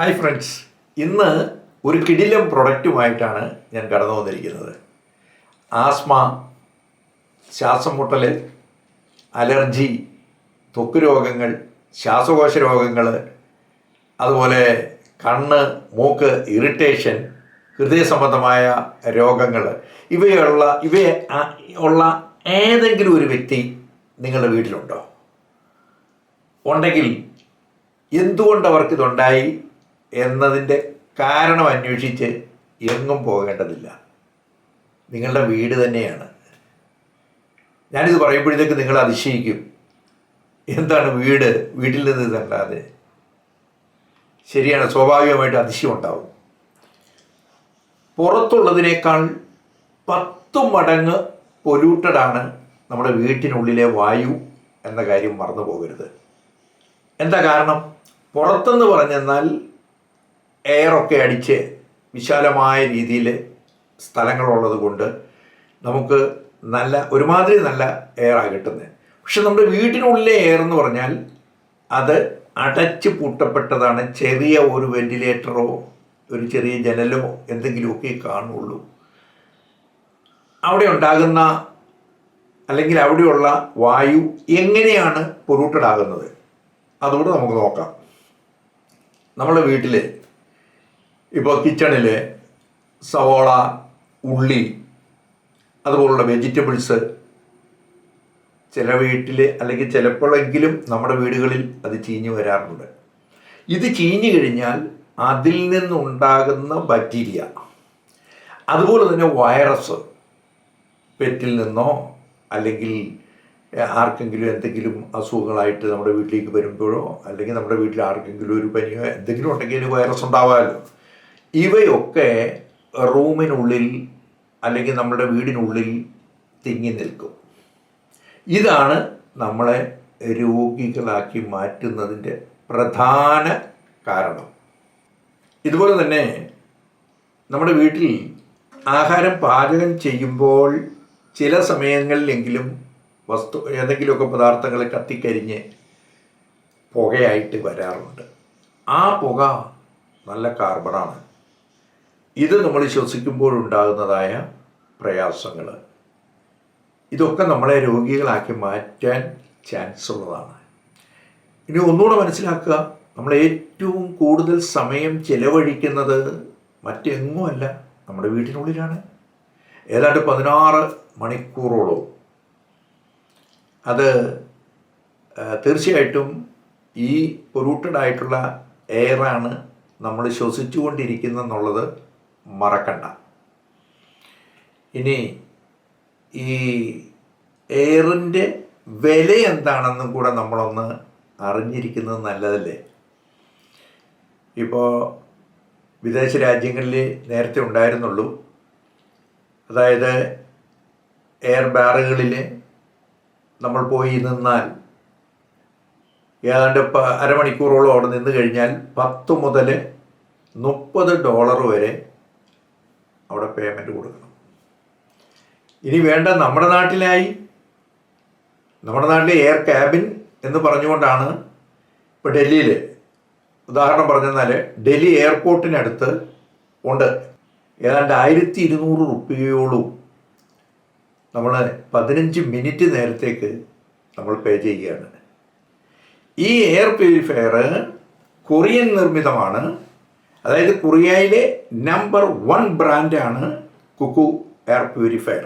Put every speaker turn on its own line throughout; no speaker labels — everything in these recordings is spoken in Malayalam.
ഹായ് ഫ്രണ്ട്സ് ഇന്ന് ഒരു കിടിലം പ്രൊഡക്റ്റുമായിട്ടാണ് ഞാൻ കടന്നു വന്നിരിക്കുന്നത്. ആസ്മ ശ്വാസം മുട്ടൽ അലർജി തൊക്ക് രോഗങ്ങൾ ശ്വാസകോശ രോഗങ്ങൾ അതുപോലെ കണ്ണ് മൂക്ക് ഇറിറ്റേഷൻ ഹൃദയ സംബന്ധമായ രോഗങ്ങൾ ഇവയുള്ള ഇവയെ ഉള്ള ഏതെങ്കിലും ഒരു വ്യക്തി നിങ്ങളുടെ വീട്ടിലുണ്ടോ? ഉണ്ടെങ്കിൽ എന്തുകൊണ്ട് അവർക്ക് ഇതുണ്ടായി എന്നതിന്റെ കാരണം അന്വേഷിച്ച് എങ്ങും പോകേണ്ടതില്ല. നിങ്ങളുടെ വീട് തന്നെയാണ്. ഞാനിത് പറയുമ്പോഴത്തേക്ക് നിങ്ങൾ അതിശയിക്കും. എന്താണ് വീട്? വീട്ടിൽ നിന്ന് ഇതല്ലാതെ ശരിയാണ് സ്വാഭാവികമായിട്ട് അതിശയം ഉണ്ടാവും. പുറത്തുള്ളതിനേക്കാൾ പത്ത് മടങ്ങ് പൊല്യൂട്ടഡാണ് നമ്മുടെ വീട്ടിനുള്ളിലെ വായു എന്ന കാര്യം മറന്നു പോകരുത് എന്താ കാരണം? പുറത്തെന്ന് പറഞ്ഞെന്നാൽ എയറൊക്കെ അടിച്ച് വിശാലമായ രീതിയിൽ സ്ഥലങ്ങളുള്ളത് കൊണ്ട് നമുക്ക് നല്ല ഒരുമാതിരി നല്ല എയറാണ് കിട്ടുന്നത് പക്ഷെ നമ്മുടെ വീട്ടിനുള്ളിലെ എയർ എന്ന് പറഞ്ഞാൽ അത് അടച്ച് പൂട്ടപ്പെട്ടതാണ്. ചെറിയ ഒരു വെന്റിലേറ്ററോ ഒരു ചെറിയ ജനലോ എന്തെങ്കിലുമൊക്കെ കാണുള്ളൂ. അവിടെ ഉണ്ടാകുന്ന അല്ലെങ്കിൽ അവിടെയുള്ള വായു എങ്ങനെയാണ് പൊല്യൂട്ടഡ് ആകുന്നത്? അതുകൂടെ നമുക്ക് നോക്കാം. നമ്മുടെ വീട്ടിൽ ഇപ്പോൾ കിച്ചണിൽ സവോള ഉള്ളി അതുപോലുള്ള വെജിറ്റബിൾസ് ചില വീട്ടിൽ അല്ലെങ്കിൽ ചിലപ്പോഴെങ്കിലും നമ്മുടെ വീടുകളിൽ അത് ചീഞ്ഞു വരാറുണ്ട്. ഇത് ചീഞ്ഞു കഴിഞ്ഞാൽ അതിൽ നിന്നുണ്ടാകുന്ന ബാക്ടീരിയ അതുപോലെ തന്നെ വൈറസ് പെറ്റിൽ നിന്നോ അല്ലെങ്കിൽ ആർക്കെങ്കിലും എന്തെങ്കിലും അസുഖങ്ങളായിട്ട് നമ്മുടെ വീട്ടിലേക്ക് വരുമ്പോഴോ അല്ലെങ്കിൽ നമ്മുടെ വീട്ടിൽ ആർക്കെങ്കിലും ഒരു പനിയോ എന്തെങ്കിലും ഉണ്ടെങ്കിൽ വൈറസ് ഉണ്ടാവാമല്ലോ. ഇവയൊക്കെ റൂമിനുള്ളിൽ അല്ലെങ്കിൽ നമ്മുടെ വീടിനുള്ളിൽ തിങ്ങി നിൽക്കും. ഇതാണ് നമ്മളെ രോഗികളാക്കി മാറ്റുന്നതിന്റെ പ്രധാന കാരണം. ഇതുപോലെ തന്നെ നമ്മുടെ വീട്ടിൽ ആഹാരം പാചകം ചെയ്യുമ്പോൾ ചില സമയങ്ങളിലെങ്കിലും വസ്തു ഏതെങ്കിലുമൊക്കെ പദാർത്ഥങ്ങൾ കത്തിക്കരിഞ്ഞ് പുകയായിട്ട് വരാറുണ്ട്. ആ പുക നല്ല കാർബണാണ് ഇത് നമ്മൾ ശ്വസിക്കുമ്പോൾ ഉണ്ടാകുന്നതായ പ്രയാസങ്ങൾ. ഇതൊക്കെ നമ്മളെ രോഗികളാക്കി മാറ്റാൻ ചാൻസ് ഉള്ളതാണ്. ഇനി ഒന്നുകൂടെ മനസ്സിലാക്കുക നമ്മൾ ഏറ്റവും കൂടുതൽ സമയം ചിലവഴിക്കുന്നത് മറ്റെങ്ങുമല്ല നമ്മുടെ വീട്ടിനുള്ളിലാണ്. ഏതാണ്ട് പതിനാറ് മണിക്കൂറോളം. അത് തീർച്ചയായിട്ടും ഈ പൊലൂട്ടഡായിട്ടുള്ള എയറാണ് നമ്മൾ ശ്വസിച്ചുകൊണ്ടിരിക്കുന്നെന്നുള്ളത് മറക്കണ്ട. ഇനി ഈ എയറിന്റെ വില എന്താണെന്നും കൂടെ നമ്മളൊന്ന് അറിഞ്ഞിരിക്കുന്നത് നല്ലതല്ലേ? ഇപ്പോൾ വിദേശ രാജ്യങ്ങളിൽ നേരത്തെ ഉണ്ടായിരുന്നുള്ളൂ. അതായത് എയർ ബാറുകളിൽ നമ്മൾ പോയി നിന്നാൽ ഏതാണ്ട് അരമണിക്കൂറോളം അവിടെ നിന്ന് കഴിഞ്ഞാൽ പത്ത് മുതൽ മുപ്പത് ഡോളർ വരെ അവിടെ പേയ്മെന്റ് കൊടുക്കണം. ഇനി വേണ്ട നമ്മുടെ നാട്ടിലായി നമ്മുടെ നാട്ടിലെ എയർ ക്യാബിൻ എന്ന് പറഞ്ഞുകൊണ്ടാണ് ഇപ്പോൾ ഡൽഹിയിൽ ഉദാഹരണം പറഞ്ഞെന്നാൽ ഡൽഹി എയർപോർട്ടിനടുത്ത് ഉണ്ട്. ഏതാണ്ട് ആയിരത്തി ഇരുന്നൂറ് റുപ്യയോളം നമ്മൾ പതിനഞ്ച് മിനിറ്റ് നേരത്തേക്ക് നമ്മൾ പേ ചെയ്യുകയാണ്. ഈ എയർ പ്യൂരിഫയർ കൊറിയൻ നിർമ്മിതമാണ്. അതായത് കൊറിയയിലെ നമ്പർ വൺ ബ്രാൻഡാണ് കുക്കു എയർ പ്യൂരിഫയർ.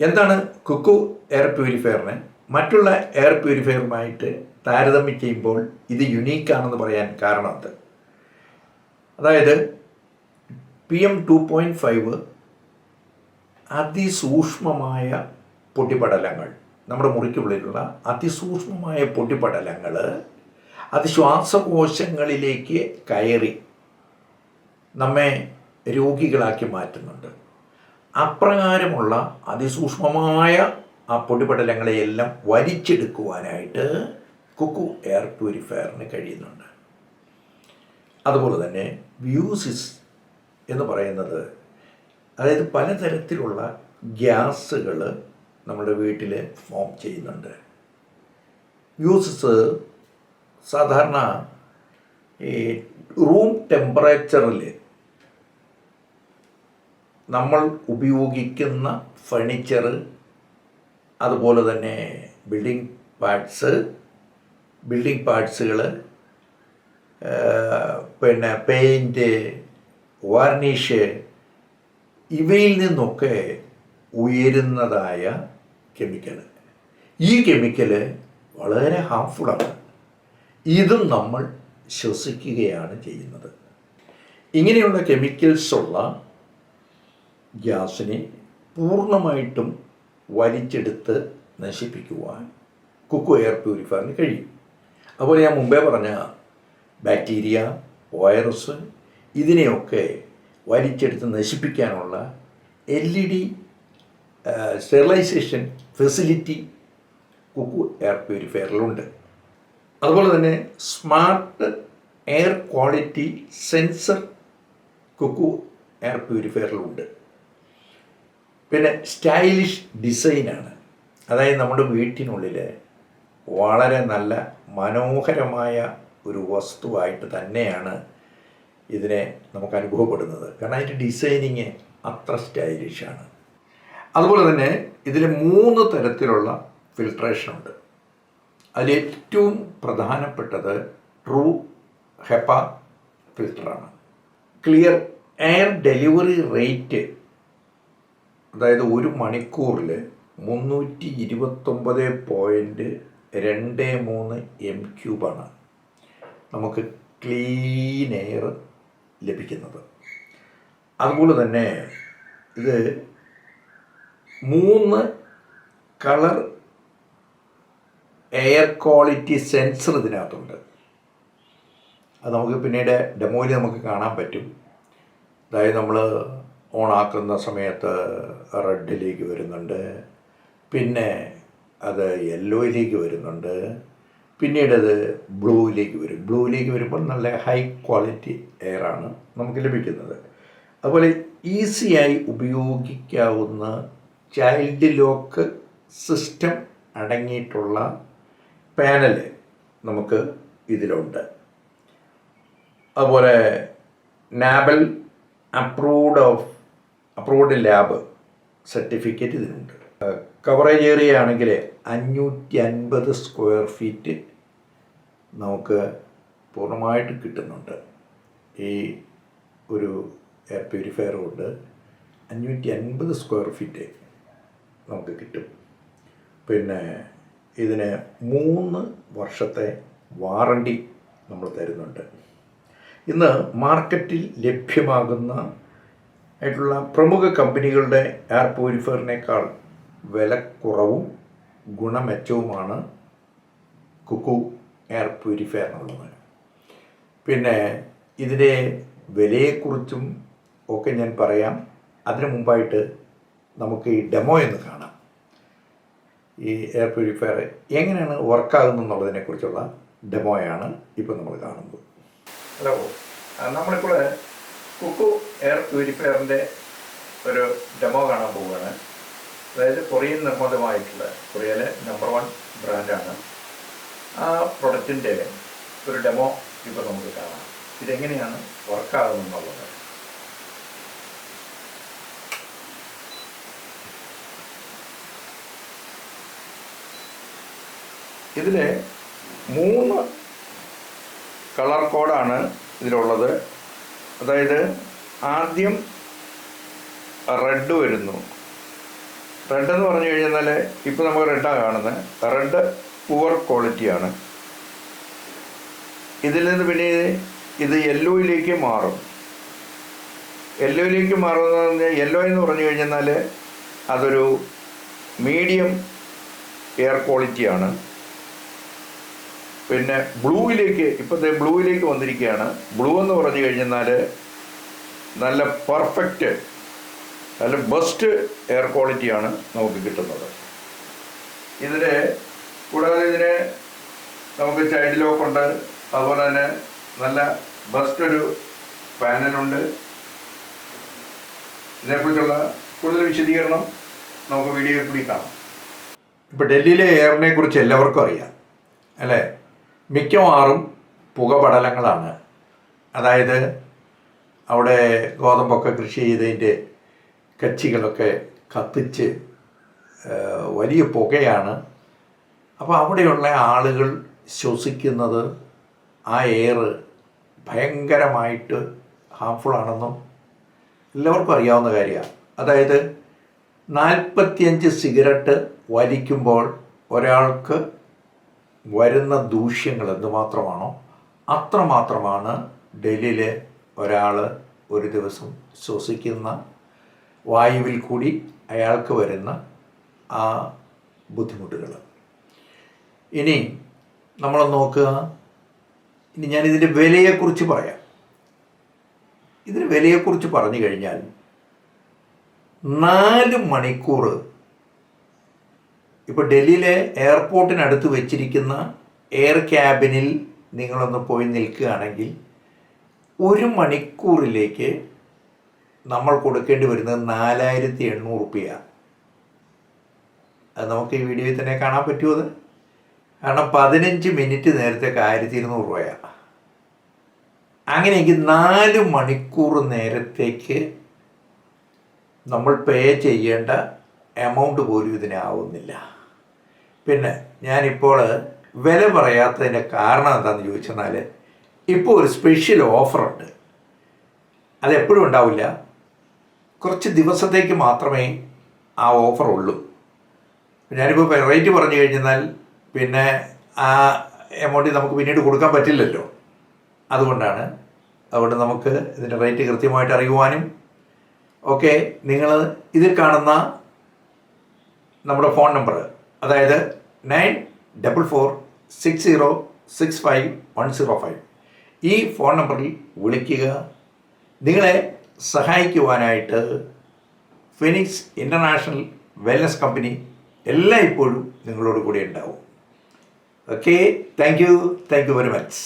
എന്താണ് കുക്കു എയർ പ്യൂരിഫയറിന്? മറ്റുള്ള എയർ പ്യൂരിഫയറുമായിട്ട് താരതമ്യം ചെയ്യുമ്പോൾ ഇത് യുണീക്കാണെന്ന് പറയാൻ കാരണം അത് അതായത് P M two point five അതിസൂക്ഷ്മമായ പൊട്ടിപ്പടലങ്ങൾ നമ്മുടെ മുറിക്കുള്ളിലുള്ള അതിസൂക്ഷ്മമായ പൊട്ടിപ്പടലങ്ങൾ അത് ശ്വാസകോശങ്ങളിലേക്ക് കയറി നമ്മെ രോഗികളാക്കി മാറ്റുന്നുണ്ട്. അപ്രകാരമുള്ള അതിസൂക്ഷ്മമായ ആ പൊടിപടലങ്ങളെയെല്ലാം വലിച്ചെടുക്കുവാനായിട്ട് കുക്കു എയർ പ്യൂരിഫയറിന് കഴിയുന്നുണ്ട്. അതുപോലെ തന്നെ വ്യൂസിസ് എന്ന് പറയുന്നത് അതായത് പലതരത്തിലുള്ള ഗ്യാസുകൾ നമ്മുടെ വീട്ടിൽ ഫോം ചെയ്യുന്നുണ്ട്. വ്യൂസിസ് സാധാരണ ഈ റൂം ടെമ്പറേച്ചറിൽ നമ്മൾ ഉപയോഗിക്കുന്ന ഫർണിച്ചർ അതുപോലെ തന്നെ ബിൽഡിംഗ് പാർട്സ് ബിൽഡിംഗ് പാർട്സുകൾ പിന്നെ പെയിന്റ് വാർണിഷ് ഇവയിൽ നിന്നൊക്കെ ഉയരുന്നതായ കെമിക്കൽ ഈ കെമിക്കൽ വളരെ ഹാംഫുള്ളാണ് ഇതും നമ്മൾ ശ്വസിക്കുകയാണ് ചെയ്യുന്നത്. ഇങ്ങനെയുള്ള കെമിക്കൽസ് ഉള്ള ഗ്യാസിനെ പൂർണമായിട്ടും വലിച്ചെടുത്ത് നശിപ്പിക്കുവാൻ കുക്കു എയർ പ്യൂരിഫയറിന് കഴിയും. അതുപോലെ ഞാൻ മുമ്പേ പറഞ്ഞ ബാക്ടീരിയ വൈറസ് ഇതിനെയൊക്കെ വലിച്ചെടുത്ത് നശിപ്പിക്കാനുള്ള L E D sterilization facility Cuckoo air പ്യൂരിഫയറിലുണ്ട്. അതുപോലെ തന്നെ smart air quality sensor Cuckoo air പ്യൂരിഫയറിലുണ്ട്. പിന്നെ സ്റ്റൈലിഷ് ഡിസൈനാണ് അതായത് നമ്മുടെ വീട്ടിനുള്ളിൽ വളരെ നല്ല മനോഹരമായ ഒരു വസ്തുവായിട്ട് തന്നെയാണ് ഇതിനെ നമുക്ക് അനുഭവപ്പെടുന്നത്. കാരണം അതിന്റെ ഡിസൈനിങ് അത്ര സ്റ്റൈലിഷാണ് അതുപോലെ തന്നെ ഇതിൽ മൂന്ന് തരത്തിലുള്ള ഫിൽട്രേഷൻ ഉണ്ട്. അതിൽ ഏറ്റവും പ്രധാനപ്പെട്ടത് ട്രൂ ഹെപ്പ ഫിൽറ്ററാണ് ക്ലിയർ എയർ ഡെലിവറി റേറ്റ് അതായത് ഒരു മണിക്കൂറിൽ മുന്നൂറ്റി ഇരുപത്തൊമ്പത് പോയിന്റ് രണ്ട് മൂന്ന് എം ക്യൂബാണ് നമുക്ക് ക്ലീൻ എയർ ലഭിക്കുന്നത്. അതുപോലെ തന്നെ ഇത് മൂന്ന് കളർ എയർ ക്വാളിറ്റി സെൻസർ ഇതിനകത്തുണ്ട്. അത് നമുക്ക് പിന്നീട് ഡെമോയിൽ നമുക്ക് കാണാൻ പറ്റും. അതായത് നമ്മൾ ഓണാക്കുന്ന സമയത്ത് റെഡിലേക്ക് വരുന്നുണ്ട്. പിന്നെ അത് യെല്ലോയിലേക്ക് വരുന്നുണ്ട്. പിന്നീട് അത് ബ്ലൂയിലേക്ക് വരും. ബ്ലൂയിലേക്ക് വരുമ്പോൾ നല്ല ഹൈ ക്വാളിറ്റി എയറാണ് നമുക്ക് ലഭിക്കുന്നത്. അതുപോലെ ഈസിയായി ഉപയോഗിക്കാവുന്ന ചൈൽഡ് ലോക്ക് സിസ്റ്റം അടങ്ങിയിട്ടുള്ള പാനൽ നമുക്ക് ഇതിലുണ്ട്. അതുപോലെ NABL approved of approved lab certificate ഇതിനുണ്ട്. കവറേജ് ഏരിയ ആണെങ്കിൽ അഞ്ഞൂറ്റി അൻപത് സ്ക്വയർ ഫീറ്റ് നമുക്ക് പൂർണമായിട്ട് കിട്ടുന്നുണ്ട്. ഈ ഒരു എയർ പ്യൂരിഫയർ കൊണ്ട് അഞ്ഞൂറ്റി അൻപത് സ്ക്വയർ ഫീറ്റ് നമുക്ക് കിട്ടും. പിന്നെ ഇതിന് മൂന്ന് വർഷത്തെ വാറണ്ടി നമ്മൾ തരുന്നുണ്ട്. ഇന്ന് മാർക്കറ്റിൽ ലഭ്യമാകുന്ന ആയിട്ടുള്ള പ്രമുഖ കമ്പനികളുടെ എയർ പ്യൂരിഫയറിനേക്കാൾ കുറവും ഗുണമെച്ചവുമാണ് കുക്കു എയർ പ്യൂരിഫയറിനുള്ളത് പിന്നെ ഇതിന്റെ വിലയെക്കുറിച്ചും ഒക്കെ ഞാൻ പറയാം. അതിനു മുമ്പായിട്ട് നമുക്ക് ഈ ഡെമോ എന്ന് കാണാം. ഈ എയർ പ്യൂരിഫയർ എങ്ങനെയാണ് വർക്കാകുന്നു എന്നുള്ളതിനെക്കുറിച്ചുള്ള ഡെമോയാണ് ഇപ്പോൾ നമ്മൾ കാണുന്നത്. ഹലോ നമ്മളിപ്പോൾ കുക്കു എയർ പ്യൂരിഫയറിന്റെ ഒരു ഡെമോ കാണാൻ പോവുകയാണ്. അതായത് കൊറിയൻ നിർമ്മിതമായിട്ടുള്ള കൊറിയയിലെ നമ്പർ വൺ ബ്രാൻഡാണ് ആ പ്രൊഡക്റ്റിന്റെ ഒരു ഡെമോ ഇപ്പോൾ നമുക്ക് കാണാം. ഇതെങ്ങനെയാണ് വർക്കാകുന്നുള്ളത് ഇതിൽ മൂന്ന് കളർ കോഡാണ് ഇതിലുള്ളത്. അതായത് ആദ്യം റെഡ് വരുന്നു. റെഡ് എന്ന് പറഞ്ഞു കഴിഞ്ഞാൽ ഇപ്പോൾ നമുക്ക് റെഡാണ് കാണുന്നത് റെഡ് പുവർ ക്വാളിറ്റിയാണ് ഇതിൽ നിന്ന് പിന്നെ ഇത് യെല്ലോയിലേക്ക് മാറും. യെല്ലോയിലേക്ക് പറഞ്ഞാൽ യെല്ലോ എന്ന് പറഞ്ഞു കഴിഞ്ഞാൽ അതൊരു മീഡിയം എയർ ക്വാളിറ്റിയാണ് പിന്നെ ബ്ലൂവിലേക്ക് ഇപ്പോഴത്തെ ബ്ലൂയിലേക്ക് വന്നിരിക്കുകയാണ്. ബ്ലൂ എന്ന് പറഞ്ഞു കഴിഞ്ഞാൽ നല്ല പെർഫെക്റ്റ് നല്ല ബെസ്റ്റ് എയർ ക്വാളിറ്റിയാണ് നമുക്ക് കിട്ടുന്നത്. ഇതിന് കൂടാതെ ഇതിന് നമുക്ക് ചൈൽഡ് ലോക്ക് ഉണ്ട്. അതുപോലെ തന്നെ നല്ല ബെസ്റ്റ് ഒരു പാനലുണ്ട് ഇതിനെക്കുറിച്ചുള്ള കൂടുതൽ വിശദീകരണം നമുക്ക് വീഡിയോയിൽ കൂടി കാണാം. ഇപ്പോൾ ഡൽഹിയിലെ എയറിനെ കുറിച്ച് എല്ലാവർക്കും അറിയാം അല്ലേ? മിക്കവാറും പുകപടലങ്ങളാണ്. അതായത് അവിടെ ഗോതമ്പൊക്കെ കൃഷി ചെയ്തതിന്റെ കച്ചികളൊക്കെ കത്തിച്ച് വലിയ പുകയാണ്. അപ്പോൾ അവിടെയുള്ള ആളുകൾ ശ്വസിക്കുന്നത് ആ എയർ ഭയങ്കരമായിട്ട് ഹാംഫുള്ളാണെന്നും എല്ലാവർക്കും അറിയാവുന്ന കാര്യമാണ് അതായത് നാൽപ്പത്തിയഞ്ച് സിഗരറ്റ് വലിക്കുമ്പോൾ ഒരാൾക്ക് വരുന്ന ദൂഷ്യങ്ങൾ എന്തുമാത്രമാണോ അത്രമാത്രമാണ് ഡൽഹിയിലെ ഒരാൾ ഒരു ദിവസം ശ്വസിക്കുന്ന വായുവിൽ കൂടി അയാൾക്ക് വരുന്ന ആ ബുദ്ധിമുട്ടുകൾ. ഇനി നമ്മൾ നോക്കുക. ഇനി ഞാനിതിന്റെ വിലയെക്കുറിച്ച് പറയാം. ഇതിന് വിലയെക്കുറിച്ച് പറഞ്ഞു കഴിഞ്ഞാൽ നാല് മണിക്കൂർ ഇപ്പോൾ ഡൽഹിയിലെ എയർപോർട്ടിനടുത്ത് വെച്ചിരിക്കുന്ന എയർ ക്യാബിനിൽ നിങ്ങളൊന്ന് പോയി നിൽക്കുകയാണെങ്കിൽ ഒരു മണിക്കൂറിലേക്ക് നമ്മൾ കൊടുക്കേണ്ടി വരുന്നത് നാലായിരത്തി എണ്ണൂറ് റുപ്യ. അത് നമുക്ക് ഈ വീഡിയോയിൽ തന്നെ കാണാൻ പറ്റുമോ അത്? കാരണം പതിനഞ്ച് മിനിറ്റ് നേരത്തേക്ക് ആയിരത്തി ഇരുന്നൂറ് രൂപയാണ് അങ്ങനെയെങ്കിൽ നാല് മണിക്കൂർ നേരത്തേക്ക് നമ്മൾ പേ ചെയ്യേണ്ട എമൗണ്ട് പോലും ഇതിനാവുന്നില്ല പിന്നെ ഞാനിപ്പോൾ വില പറയാത്തതിന്റെ കാരണം എന്താണെന്ന് ചോദിച്ചെന്നാൽ ഇപ്പോൾ ഒരു സ്പെഷ്യൽ ഓഫറുണ്ട് അതെപ്പോഴും ഉണ്ടാവില്ല. കുറച്ച് ദിവസത്തേക്ക് മാത്രമേ ആ ഓഫർ ഉള്ളൂ. ഞാനിപ്പോൾ റേറ്റ് പറഞ്ഞു കഴിഞ്ഞാൽ പിന്നെ ആ എമൗണ്ട് നമുക്ക് പിന്നീട് കൊടുക്കാൻ പറ്റില്ലല്ലോ. അതുകൊണ്ടാണ്. അതുകൊണ്ട് നമുക്ക് ഇതിന്റെ റേറ്റ് കൃത്യമായിട്ട് അറിയുവാനും. ഓക്കെ നിങ്ങൾ ഇതിൽ കാണുന്ന നമ്മുടെ ഫോൺ നമ്പർ അതായത് nine double four six zero six five one zero five. ഈ ഫോൺ നമ്പറിൽ വിളിക്കുക. നിങ്ങളെ സഹായിക്കുവാനായിട്ട് ഫിനിക്സ് ഇന്റർനാഷണൽ വെൽനസ് കമ്പനി എല്ലാം ഇപ്പോഴും നിങ്ങളോട് കൂടി ഉണ്ടാവും. Okay thank you thank you very much